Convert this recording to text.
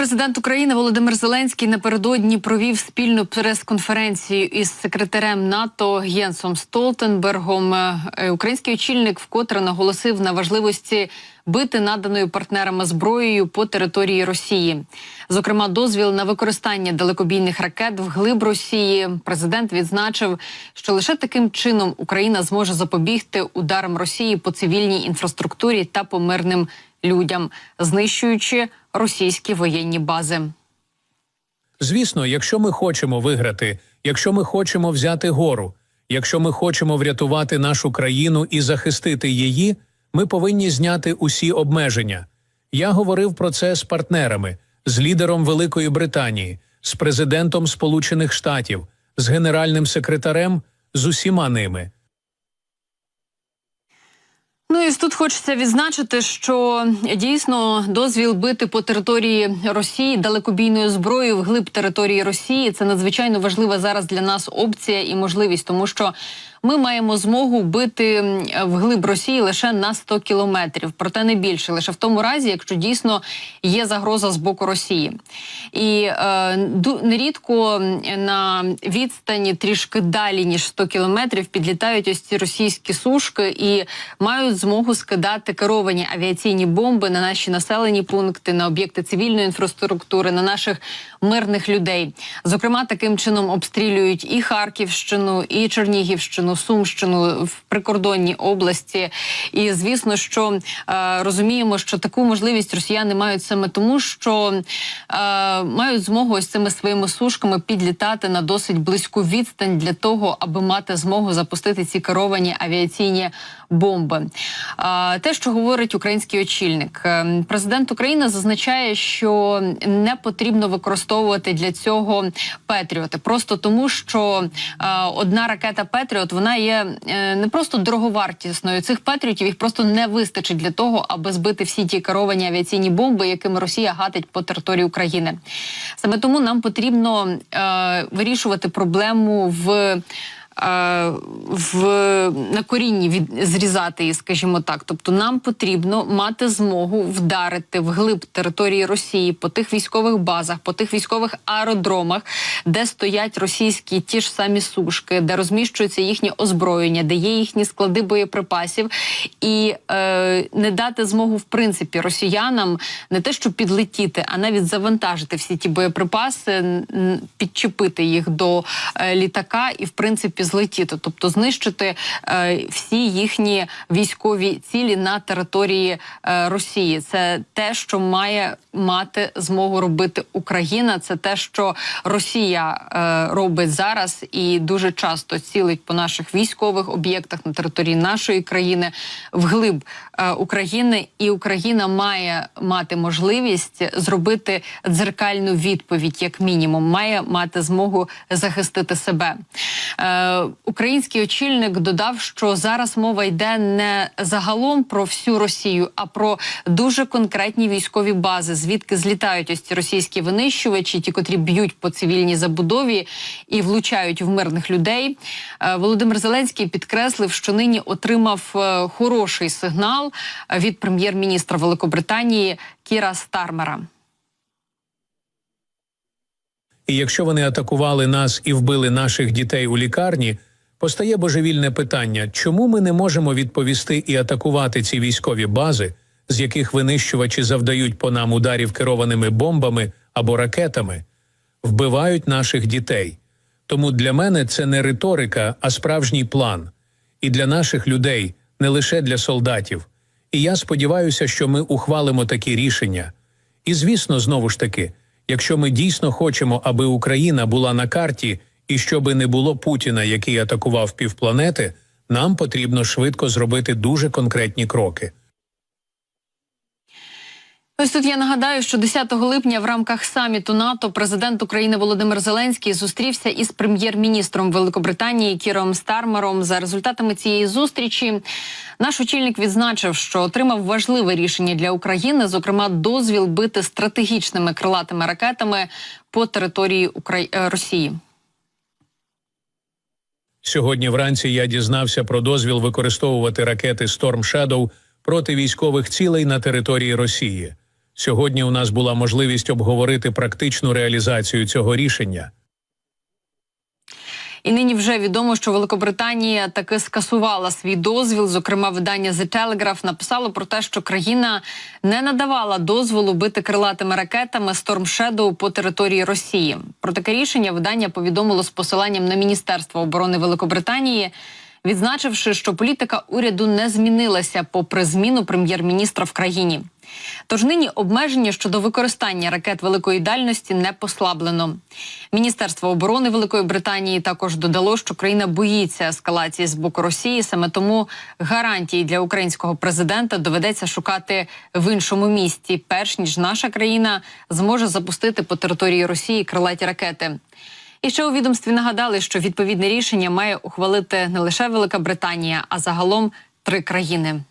президент України Володимир Зеленський напередодні провів спільну прес-конференцію із секретарем НАТО Єнсом Столтенбергом. Е, Український очільник вкотре наголосив на важливості бити наданою партнерами зброєю по території Росії. Зокрема, дозвіл на використання далекобійних ракет вглиб Росії. Президент відзначив, що лише таким чином Україна зможе запобігти ударам Росії по цивільній інфраструктурі та по мирним людям, знищуючи російські воєнні бази. Звісно, якщо ми хочемо виграти, якщо ми хочемо взяти гору, якщо ми хочемо врятувати нашу країну і захистити її, ми повинні зняти усі обмеження. Я говорив про це з партнерами, з лідером Великої Британії, з президентом Сполучених Штатів, з генеральним секретарем, з усіма ними. Ну і тут хочеться відзначити, що дійсно дозвіл бити по території Росії далекобійною зброєю вглиб території Росії це надзвичайно важлива зараз для нас опція і можливість, тому що ми маємо змогу бити вглиб Росії лише на 100 кілометрів, проте не більше, лише в тому разі, якщо дійсно є загроза з боку Росії, і е, нерідко на відстані трішки далі ніж 100 кілометрів підлітають ось ці російські сушки і мають змогу скидати керовані авіаційні бомби на наші населені пункти, на об'єкти цивільної інфраструктури, на наших мирних людей. Зокрема, таким чином обстрілюють і Харківщину, і Чернігівщину, Сумщину в прикордонній області. І звісно, що е, розуміємо, що таку можливість росіяни мають саме тому, що е, мають змогу ось цими своїми сушками підлітати на досить близьку відстань для того, аби мати змогу запустити ці керовані авіаційні бомби. Те, що говорить український очільник, е, президент України зазначає, що не потрібно використовувати для цього Петріоти, просто тому, що е, одна ракета Петріот вона є е, не просто дороговартісною. Цих Петріотів їх просто не вистачить для того, аби збити всі ті керовані авіаційні бомби, якими Росія гатить по території України. Саме тому нам потрібно вирішувати проблему в. Е, в на корінні від зрізати її, скажімо так. Тобто, нам потрібно мати змогу вдарити в глиб території Росії по тих військових базах, по тих військових аеродромах, де стоять російські ті ж самі сушки, де розміщується їхнє озброєння, де є їхні склади боєприпасів, і е, не дати змогу в принципі росіянам не те, щоб підлетіти, а навіть завантажити всі ті боєприпаси, підчепити їх до е, літака і в принципі злетіти, тобто знищити е, всі їхні військові цілі на території е, Росії. Це те, що має мати змогу робити Україна. Це те, що Росія е, робить зараз, і дуже часто цілить по наших військових об'єктах на території нашої країни вглиб е, України, і Україна має мати можливість зробити дзеркальну відповідь, як мінімум, має мати змогу захистити себе. Е, Український очільник додав, що зараз мова йде не загалом про всю Росію, а про дуже конкретні військові бази, звідки злітають ось ці російські винищувачі, ті, котрі б'ють по цивільній забудові і влучають в мирних людей. Е, Володимир Зеленський підкреслив, що нині отримав е, хороший сигнал від прем'єр-міністра Великобританії Кіра Стармера. І якщо вони атакували нас і вбили наших дітей у лікарні, постає божевільне питання, чому ми не можемо відповісти і атакувати ці військові бази, з яких винищувачі завдають по нам ударів керованими бомбами або ракетами, вбивають наших дітей. Тому для мене це не риторика, а справжній план. І для наших людей, не лише для солдатів. І я сподіваюся, що ми ухвалимо такі рішення. І звісно, знову ж таки. Якщо ми дійсно хочемо, аби Україна була на карті і щоби не було Путіна, який атакував півпланети, нам потрібно швидко зробити дуже конкретні кроки. Ось тут я нагадаю, що 10 липня в рамках саміту НАТО президент України Володимир Зеленський зустрівся із прем'єр-міністром Великобританії Кіром Стармером. За результатами цієї зустрічі наш очільник відзначив, що отримав важливе рішення для України, зокрема, дозвіл бити стратегічними крилатими ракетами по території Украї... Е, Росії. Сьогодні вранці я дізнався про дозвіл використовувати ракети Storm Shadow проти військових цілей на території Росії. Сьогодні у нас була можливість обговорити практичну реалізацію цього рішення. І нині вже відомо, що Великобританія таки скасувала свій дозвіл. Зокрема, видання The Telegraph написало про те, що країна не надавала дозволу бити крилатими ракетами Storm Shadow по території Росії. Про таке рішення видання повідомило з посиланням на Міністерство оборони Великобританії. Відзначивши, що політика уряду не змінилася попри зміну прем'єр-міністра в країні. Тож нині обмеження щодо використання ракет великої дальності не послаблено. Міністерство оборони Великої Британії також додало, що країна боїться ескалації з боку Росії. Саме тому гарантії для українського президента доведеться шукати в іншому місті, перш ніж наша країна зможе запустити по території Росії крилаті ракети. І ще у відомстві нагадали, що відповідне рішення має ухвалити не лише Велика Британія, а загалом три країни.